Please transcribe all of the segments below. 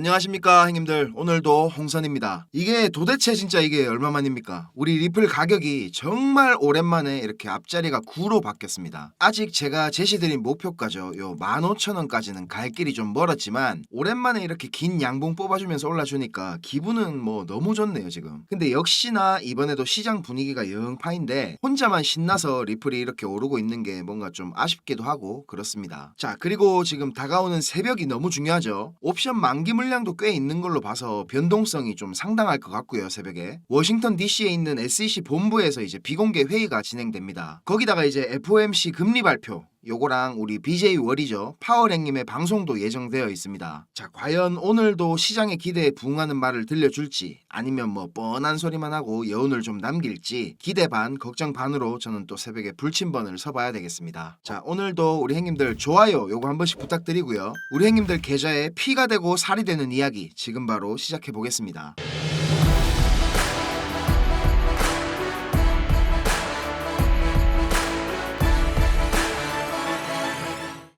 안녕하십니까 형님들. 오늘도 홍선입니다. 이게 도대체 진짜 이게 얼마만입니까? 우리 리플 가격이 정말 오랜만에 이렇게 앞자리가 9로 바뀌었습니다. 아직 제가 제시드린 목표가죠. 요 15,000원까지는 갈 길이 좀 멀었지만 오랜만에 이렇게 긴 양봉 뽑아주면서 올라주니까 기분은 뭐 너무 좋네요 지금. 근데 역시나 이번에도 시장 분위기가 영파인데 혼자만 신나서 리플이 이렇게 오르고 있는 게 뭔가 좀 아쉽기도 하고 그렇습니다. 자 그리고 지금 다가오는 새벽이 너무 중요하죠. 옵션 만기 물 량도 꽤 있는 걸로 봐서 변동성이 좀 상당할 것 같고요 새벽에. 워싱턴 DC에 있는 SEC 본부에서 이제 비공개 회의가 진행됩니다. 거기다가 이제 FOMC 금리 발표 요거랑 우리 BJ 월이죠. 파월행님의 방송도 예정되어 있습니다. 자 과연 오늘도 시장의 기대에 부응하는 말을 들려줄지 아니면 뭐 뻔한 소리만 하고 여운을 좀 남길지 기대 반 걱정 반으로 저는 또 새벽에 불침번을 서봐야 되겠습니다. 자 오늘도 우리 행님들 좋아요 요거 한 번씩 부탁드리고요. 우리 행님들 계좌에 피가 되고 살이 되는 이야기 지금 바로 시작해 보겠습니다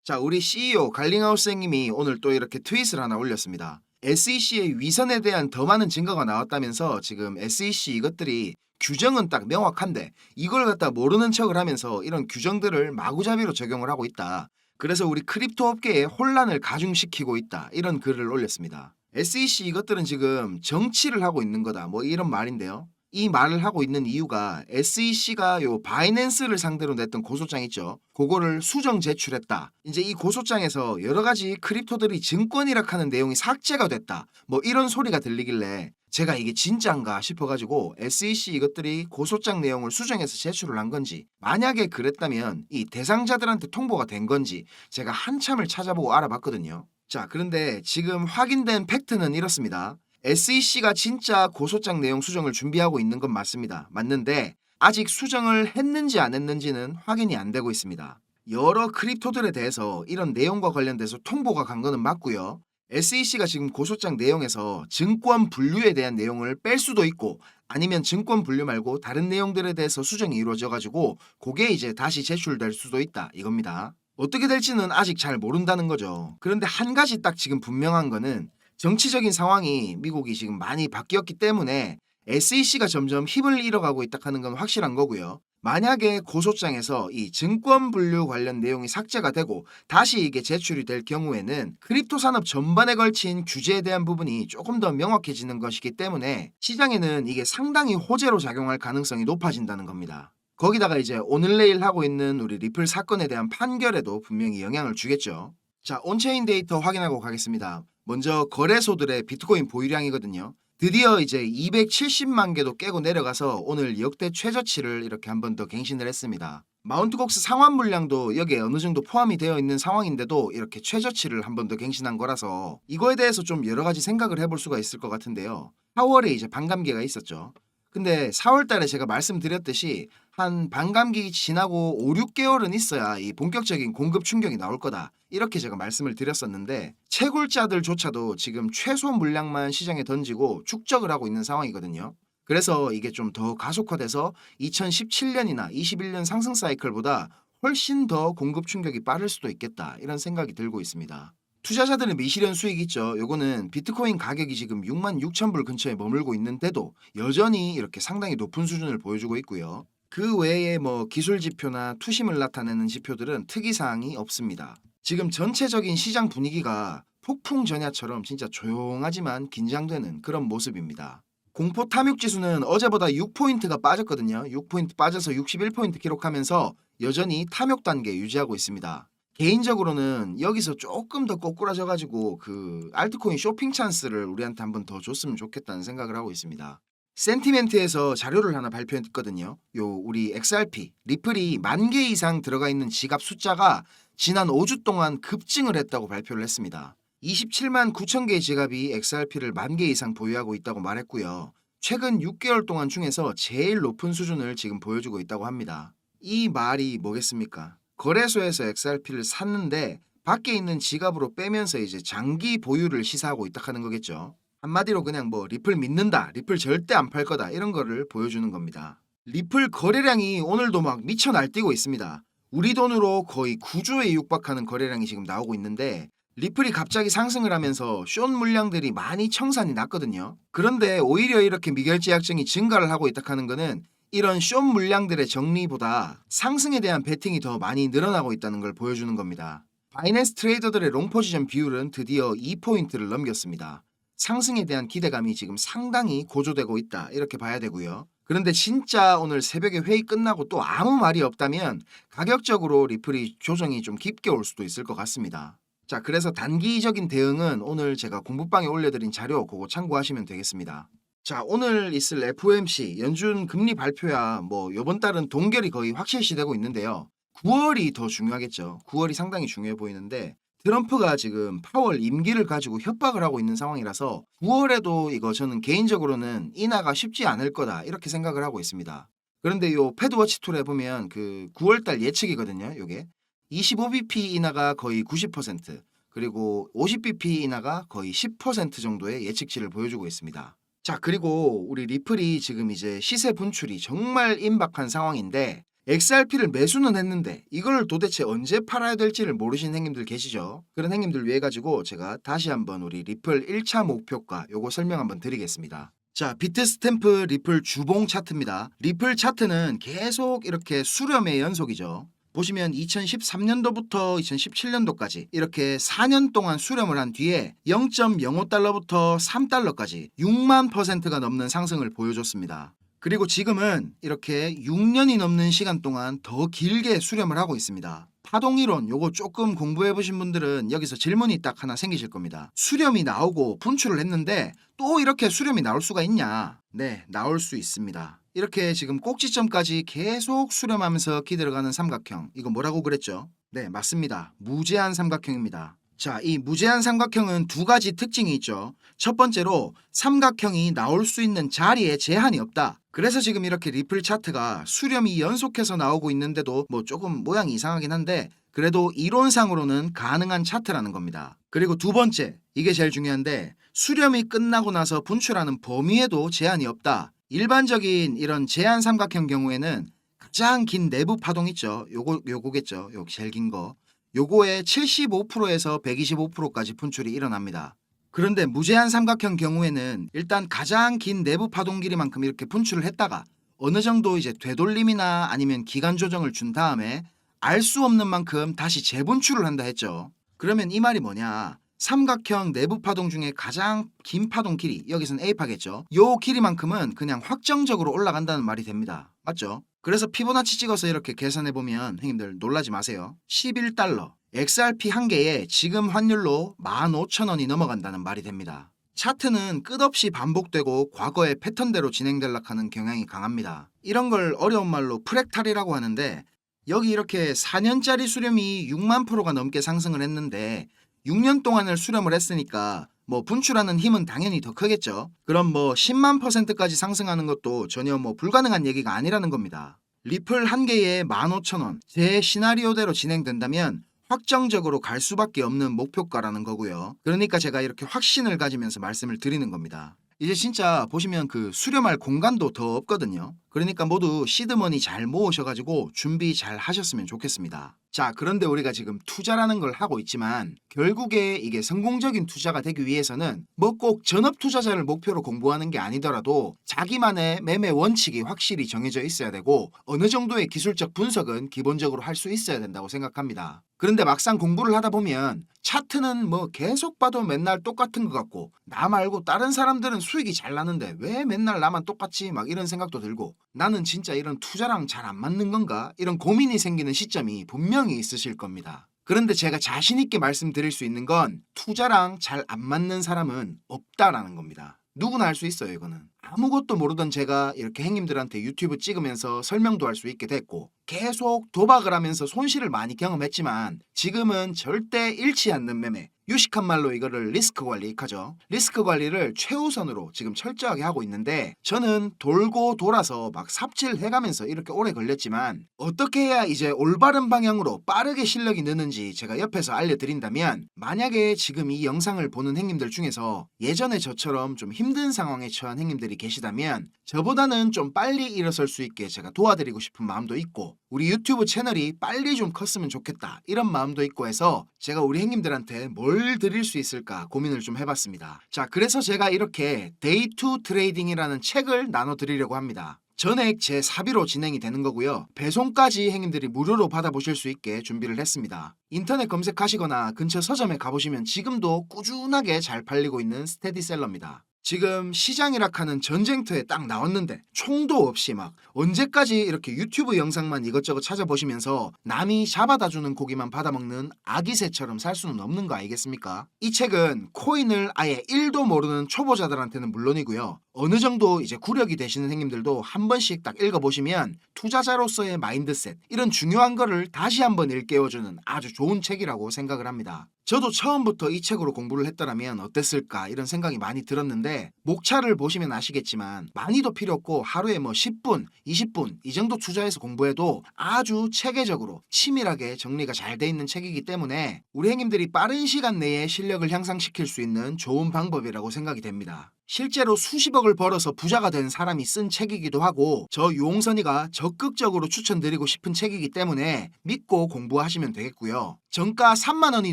자, 우리 CEO 갈링하우스 형님이 오늘 또 이렇게 트윗을 하나 올렸습니다. SEC의 위선에 대한 더 많은 증거가 나왔다면서 지금 SEC 이것들이 규정은 딱 명확한데 이걸 갖다 모르는 척을 하면서 이런 규정들을 마구잡이로 적용을 하고 있다. 그래서 우리 크립토 업계에 혼란을 가중시키고 있다. 이런 글을 올렸습니다. SEC 이것들은 지금 정치를 하고 있는 거다. 뭐 이런 말인데요. 이 말을 하고 있는 이유가 SEC가 요 바이낸스를 상대로 냈던 고소장 있죠. 그거를 수정 제출했다. 이제 이 고소장에서 여러 가지 크립토들이 증권이라 하는 내용이 삭제가 됐다. 뭐 이런 소리가 들리길래 제가 이게 진짜인가 싶어가지고 SEC 이것들이 고소장 내용을 수정해서 제출을 한 건지 만약에 그랬다면 이 대상자들한테 통보가 된 건지 제가 한참을 찾아보고 알아봤거든요. 자 그런데 지금 확인된 팩트는 이렇습니다. SEC가 진짜 고소장 내용 수정을 준비하고 있는 건 맞습니다. 맞는데 아직 수정을 했는지 안 했는지는 확인이 안 되고 있습니다. 여러 크립토들에 대해서 이런 내용과 관련돼서 통보가 간 거는 맞고요. SEC가 지금 고소장 내용에서 증권 분류에 대한 내용을 뺄 수도 있고 아니면 증권 분류 말고 다른 내용들에 대해서 수정이 이루어져 가지고 그게 이제 다시 제출될 수도 있다 이겁니다. 어떻게 될지는 아직 잘 모른다는 거죠. 그런데 한 가지 딱 지금 분명한 거는 정치적인 상황이 미국이 지금 많이 바뀌었기 때문에 SEC가 점점 힘을 잃어가고 있다 하는 건 확실한 거고요. 만약에 고소장에서 이 증권 분류 관련 내용이 삭제가 되고 다시 이게 제출이 될 경우에는 크립토 산업 전반에 걸친 규제에 대한 부분이 조금 더 명확해지는 것이기 때문에 시장에는 이게 상당히 호재로 작용할 가능성이 높아진다는 겁니다. 거기다가 이제 오늘 내일 하고 있는 우리 리플 사건에 대한 판결에도 분명히 영향을 주겠죠. 자, 온체인 데이터 확인하고 가겠습니다. 먼저 거래소들의 비트코인 보유량이거든요. 드디어 이제 270만 개도 깨고 내려가서 오늘 역대 최저치를 이렇게 한 번 더 갱신을 했습니다. 마운트곡스 상환 물량도 여기에 어느 정도 포함이 되어 있는 상황인데도 이렇게 최저치를 한 번 더 갱신한 거라서 이거에 대해서 좀 여러 가지 생각을 해볼 수가 있을 것 같은데요. 4월에 이제 반감기가 있었죠. 근데 4월 달에 제가 말씀드렸듯이 한 반감기 지나고 5, 6개월은 있어야 이 본격적인 공급 충격이 나올 거다. 이렇게 제가 말씀을 드렸었는데 채굴자들조차도 지금 최소 물량만 시장에 던지고 축적을 하고 있는 상황이거든요. 그래서 이게 좀 더 가속화돼서 2017년이나 21년 상승 사이클보다 훨씬 더 공급 충격이 빠를 수도 있겠다. 이런 생각이 들고 있습니다. 투자자들의 미실현 수익 있죠. 요거는 비트코인 가격이 지금 6만 6천 불 근처에 머물고 있는데도 여전히 이렇게 상당히 높은 수준을 보여주고 있고요. 그 외에 뭐 기술 지표나 투심을 나타내는 지표들은 특이 사항이 없습니다. 지금 전체적인 시장 분위기가 폭풍 전야처럼 진짜 조용하지만 긴장되는 그런 모습입니다. 공포 탐욕 지수는 어제보다 6포인트가 빠졌거든요. 6포인트 빠져서 61포인트 기록하면서 여전히 탐욕 단계 유지하고 있습니다. 개인적으로는 여기서 조금 더 꼬꾸라져 가지고 그 알트코인 쇼핑 찬스를 우리한테 한 번 더 줬으면 좋겠다는 생각을 하고 있습니다. 센티멘트에서 자료를 하나 발표했거든요. 요 우리 XRP 리플이 만 개 이상 들어가 있는 지갑 숫자가 지난 5주 동안 급증을 했다고 발표를 했습니다. 27만 9천 개의 지갑이 XRP를 만 개 이상 보유하고 있다고 말했고요. 최근 6개월 동안 중에서 제일 높은 수준을 지금 보여주고 있다고 합니다. 이 말이 뭐겠습니까? 거래소에서 XRP를 샀는데 밖에 있는 지갑으로 빼면서 이제 장기 보유를 시사하고 있다 하는 거겠죠. 한마디로 그냥 뭐 리플 믿는다, 리플 절대 안 팔 거다 이런 거를 보여주는 겁니다. 리플 거래량이 오늘도 막 미쳐 날뛰고 있습니다. 우리 돈으로 거의 9조에 육박하는 거래량이 지금 나오고 있는데 리플이 갑자기 상승을 하면서 숏 물량들이 많이 청산이 났거든요. 그런데 오히려 이렇게 미결제약증이 증가를 하고 있다 하는 거는 이런 숏 물량들의 정리보다 상승에 대한 베팅이 더 많이 늘어나고 있다는 걸 보여주는 겁니다. 바이낸스 트레이더들의 롱 포지션 비율은 드디어 2포인트를 넘겼습니다. 상승에 대한 기대감이 지금 상당히 고조되고 있다 이렇게 봐야 되고요. 그런데 진짜 오늘 새벽에 회의 끝나고 또 아무 말이 없다면 가격적으로 리플이 조정이 좀 깊게 올 수도 있을 것 같습니다. 자, 그래서 단기적인 대응은 오늘 제가 공부방에 올려드린 자료 그거 참고하시면 되겠습니다. 자, 오늘 있을 FOMC 연준 금리 발표야 뭐 요번 달은 동결이 거의 확실시되고 있는데요. 9월이 더 중요하겠죠. 9월이 상당히 중요해 보이는데 트럼프가 지금 파월 임기를 가지고 협박을 하고 있는 상황이라서 9월에도 이거 저는 개인적으로는 인하가 쉽지 않을 거다 이렇게 생각을 하고 있습니다. 그런데 요 패드워치 툴에 보면 그 9월달 예측이거든요. 요게 25bp 인하가 거의 90% 그리고 50bp 인하가 거의 10% 정도의 예측치를 보여주고 있습니다. 자 그리고 우리 리플이 지금 이제 시세 분출이 정말 임박한 상황인데 XRP를 매수는 했는데 이걸 도대체 언제 팔아야 될지를 모르시는 행님들 계시죠? 그런 행님들 위해 가지고 제가 다시 한번 우리 리플 1차 목표가 요거 설명 한번 드리겠습니다. 자, 비트 스탬프 리플 주봉 차트입니다. 리플 차트는 계속 이렇게 수렴의 연속이죠. 보시면 2013년도부터 2017년도까지 이렇게 4년 동안 수렴을 한 뒤에 0.05달러부터 3달러까지 6만 퍼센트가 넘는 상승을 보여줬습니다. 그리고 지금은 이렇게 6년이 넘는 시간 동안 더 길게 수렴을 하고 있습니다. 파동 이론 요거 조금 공부해 보신 분들은 여기서 질문이 딱 하나 생기실 겁니다. 수렴이 나오고 분출을 했는데 또 이렇게 수렴이 나올 수가 있냐? 네, 나올 수 있습니다. 이렇게 지금 꼭지점까지 계속 수렴하면서 기들어가는 삼각형. 이거 뭐라고 그랬죠? 네, 맞습니다. 무제한 삼각형입니다. 자, 이 무제한 삼각형은 두 가지 특징이 있죠. 첫 번째로 삼각형이 나올 수 있는 자리에 제한이 없다. 그래서 지금 이렇게 리플 차트가 수렴이 연속해서 나오고 있는데도 뭐 조금 모양이 이상하긴 한데 그래도 이론상으로는 가능한 차트라는 겁니다. 그리고 두 번째, 이게 제일 중요한데 수렴이 끝나고 나서 분출하는 범위에도 제한이 없다. 일반적인 이런 제한 삼각형 경우에는 가장 긴 내부 파동 있죠. 요거 요거겠죠. 요 제일 긴 거. 요거의 75%에서 125%까지 분출이 일어납니다. 그런데 무제한 삼각형 경우에는 일단 가장 긴 내부 파동 길이만큼 이렇게 분출을 했다가 어느 정도 이제 되돌림이나 아니면 기간 조정을 준 다음에 알 수 없는 만큼 다시 재분출을 한다 했죠. 그러면 이 말이 뭐냐? 삼각형 내부 파동 중에 가장 긴 파동 길이 여기선 A파겠죠. 요 길이만큼은 그냥 확정적으로 올라간다는 말이 됩니다. 맞죠? 그래서 피보나치 찍어서 이렇게 계산해 보면 형님들 놀라지 마세요. 11달러 XRP 한 개에 지금 환율로 15,000원이 넘어간다는 말이 됩니다. 차트는 끝없이 반복되고 과거의 패턴대로 진행될락 하는 경향이 강합니다. 이런 걸 어려운 말로 프랙탈이라고 하는데 여기 이렇게 4년짜리 수렴이 6만 프로가 넘게 상승을 했는데 6년 동안을 수렴을 했으니까 뭐 분출하는 힘은 당연히 더 크겠죠. 그럼 뭐 10만 퍼센트까지 상승하는 것도 전혀 뭐 불가능한 얘기가 아니라는 겁니다. 리플 한 개에 15,000원. 제 시나리오대로 진행된다면 확정적으로 갈 수밖에 없는 목표가라는 거고요. 그러니까 제가 이렇게 확신을 가지면서 말씀을 드리는 겁니다. 이제 진짜 보시면 그 수렴할 공간도 더 없거든요. 그러니까 모두 시드머니 잘 모으셔가지고 준비 잘 하셨으면 좋겠습니다. 자, 그런데 우리가 지금 투자라는 걸 하고 있지만 결국에 이게 성공적인 투자가 되기 위해서는 뭐 꼭 전업 투자자를 목표로 공부하는 게 아니더라도 자기만의 매매 원칙이 확실히 정해져 있어야 되고 어느 정도의 기술적 분석은 기본적으로 할 수 있어야 된다고 생각합니다. 그런데 막상 공부를 하다 보면 차트는 뭐 계속 봐도 맨날 똑같은 것 같고 나 말고 다른 사람들은 수익이 잘 나는데 왜 맨날 나만 똑같지 막 이런 생각도 들고 나는 진짜 이런 투자랑 잘 안 맞는 건가 이런 고민이 생기는 시점이 분명 히 있으실 겁니다. 그런데 제가 자신 있게 말씀드릴 수 있는 건 투자랑 잘 안 맞는 사람은 없다라는 겁니다. 누구나 할 수 있어요, 이거는. 아무것도 모르던 제가 이렇게 행님들한테 유튜브 찍으면서 설명도 할 수 있게 됐고 계속 도박을 하면서 손실을 많이 경험했지만 지금은 절대 잃지 않는 매매 유식한 말로 이거를 리스크 관리 하죠. 리스크 관리를 최우선으로 지금 철저하게 하고 있는데 저는 돌고 돌아서 막 삽질해가면서 이렇게 오래 걸렸지만 어떻게 해야 이제 올바른 방향으로 빠르게 실력이 느는지 제가 옆에서 알려드린다면 만약에 지금 이 영상을 보는 행님들 중에서 예전에 저처럼 좀 힘든 상황에 처한 행님들이 계시다면 저보다는 좀 빨리 일어설 수 있게 제가 도와드리고 싶은 마음도 있고 우리 유튜브 채널이 빨리 좀 컸으면 좋겠다 이런 마음도 있고 해서 제가 우리 행님들한테 뭘뭘 드릴 수 있을까 고민을 좀 해봤습니다. 자, 그래서 제가 이렇게 데이 투 트레이딩이라는 책을 나눠드리려고 합니다. 전액 제 사비로 진행이 되는 거고요. 배송까지 행님들이 무료로 받아보실 수 있게 준비를 했습니다. 인터넷 검색하시거나 근처 서점에 가보시면 지금도 꾸준하게 잘 팔리고 있는 스테디셀러입니다. 지금 시장이라 하는 전쟁터에 딱 나왔는데 총도 없이 막 언제까지 이렇게 유튜브 영상만 이것저것 찾아보시면서 남이 잡아다 주는 고기만 받아먹는 아기새처럼 살 수는 없는 거 아니겠습니까? 이 책은 코인을 아예 1도 모르는 초보자들한테는 물론이고요. 어느 정도 이제 구력이 되시는 행님들도 한 번씩 딱 읽어보시면 투자자로서의 마인드셋 이런 중요한 거를 다시 한번 일깨워주는 아주 좋은 책이라고 생각을 합니다. 저도 처음부터 이 책으로 공부를 했더라면 어땠을까 이런 생각이 많이 들었는데 목차를 보시면 아시겠지만 많이도 필요 없고 하루에 뭐 10분, 20분 이 정도 투자해서 공부해도 아주 체계적으로 치밀하게 정리가 잘 돼 있는 책이기 때문에 우리 행님들이 빠른 시간 내에 실력을 향상시킬 수 있는 좋은 방법이라고 생각이 됩니다. 실제로 수십억을 벌어서 부자가 된 사람이 쓴 책이기도 하고 저 유홍선이가 적극적으로 추천드리고 싶은 책이기 때문에 믿고 공부하시면 되겠고요. 정가 3만 원이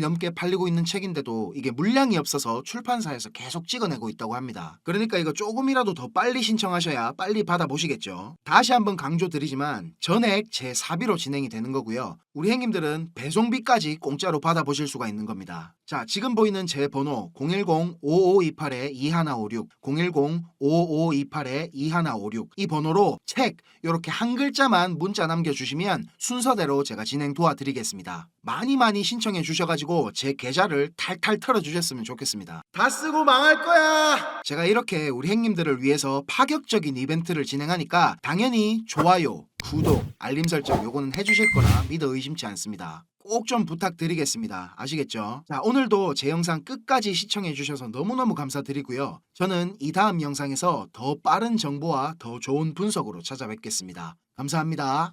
넘게 팔리고 있는 책인데도 이게 물량이 없어서 출판사에서 계속 찍어내고 있다고 합니다. 그러니까 이거 조금이라도 더 빨리 신청하셔야 빨리 받아보시겠죠. 다시 한번 강조드리지만 전액 제 사비로 진행이 되는 거고요. 우리 행님들은 배송비까지 공짜로 받아보실 수가 있는 겁니다. 자, 지금 보이는 제 번호 010-5528-2156, 010-5528-2156 이 번호로 책 이렇게 한 글자만 문자 남겨주시면 순서대로 제가 진행 도와드리겠습니다. 많이 많이 신청해 주셔가지고 제 계좌를 탈탈 털어주셨으면 좋겠습니다. 다 쓰고 망할 거야! 제가 이렇게 우리 행님들을 위해서 파격적인 이벤트를 진행하니까 당연히 좋아요, 구독, 알림 설정 요거는 해주실 거라 믿어 의심치 않습니다. 꼭 좀 부탁드리겠습니다. 아시겠죠? 자, 오늘도 제 영상 끝까지 시청해 주셔서 너무너무 감사드리고요. 저는 이 다음 영상에서 더 빠른 정보와 더 좋은 분석으로 찾아뵙겠습니다. 감사합니다.